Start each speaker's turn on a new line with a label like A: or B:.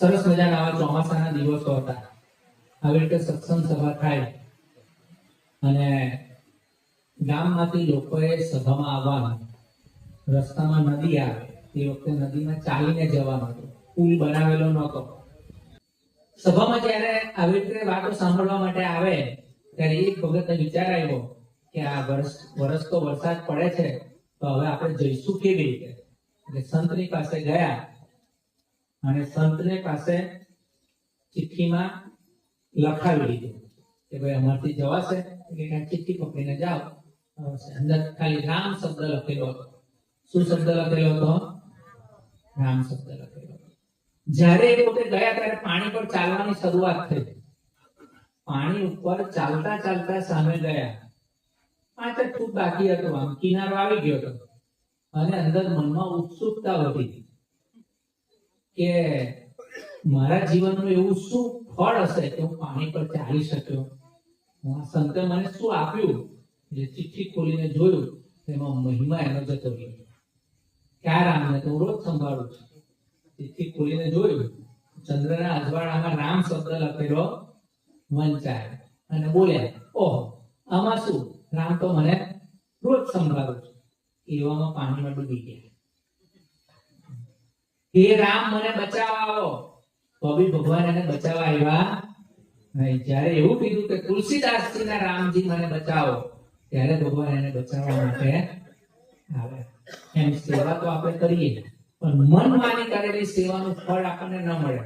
A: સરસ મજાના આવા ચોમાસાના દિવસો હતા. આવી રીતે સત્સંગ સભા થાય. અને ગામમાંથી લોકોએ સભામાં આવવાનું. રસ્તામાં નદી આવે. તે વખતે નદીમાં ચાલીને જવાનું પુલ બનાવેલો નહોતો. સભામાં જ્યારે આવી રીતે વાતો સાંભળવા માટે આવે, ત્યારે એક વખત વિચાર આવ્યો કે આ વર્ષ વરસ તો વરસાદ પડે છે, તો હવે આપણે જઈશું કેવી રીતે? એટલે સંતની પાસે ગયા. અને સંતને પાસે ચિઠ્ઠીમાં લખાવી દીધું કે ભાઈ અમારથી જવાશે. એટલે ચિઠ્ઠી પકડીને જાઓ. અંદર ખાલી રામ શબ્દ લખેલો હતો. શું શબ્દ લખેલો હતો? રામ શબ્દ લખેલો જ્યારે એ પોતે ગયા ત્યારે પાણી પર ચાલવાની શરૂઆત થઈ. પાણી ઉપર ચાલતા ચાલતા સામે ગયા. પાંચ ખૂબ બાકી હતો. આમ કિનારો આવી ગયો હતો. અને અંદર મનમાં ઉત્સુકતા વધી. કે મારા જીવનનું એવું શું ફળ હશે કે હું પાણી પર ચાલી શક્યો? સંતે મને શું આપ્યું? જે ચિઠ્ઠી ખોલીને જોયું, તેમાં મહિમા એનો જતો રહ્યો. ક્યાં રામને તો રોજ સંભાળું છું. ચિઠ્ઠી ખોલીને જોયું, ચંદ્રના અજવાળામાં રામ શબ્દ લખેલો વંચાય અને બોલ્યા, ઓહો, આમાં શું? રામ તો મને રોજ સંભાળું છું. એવામાં પાણીમાં ડૂબી ગયા. હે રામ મને બચાવવા આવો તો બી ભગવાન એને બચાવવા આવ્યા નહીં. જ્યારે એવું કીધું કે તુલસીદાસજીના રામજી મને બચાવો, ત્યારે ભગવાન એને બચાવવા માટે આવે. એમ સેવા તો આપણે કરીએ, પણ મન માની કરેલી સેવાનું ફળ આપણને ન મળે.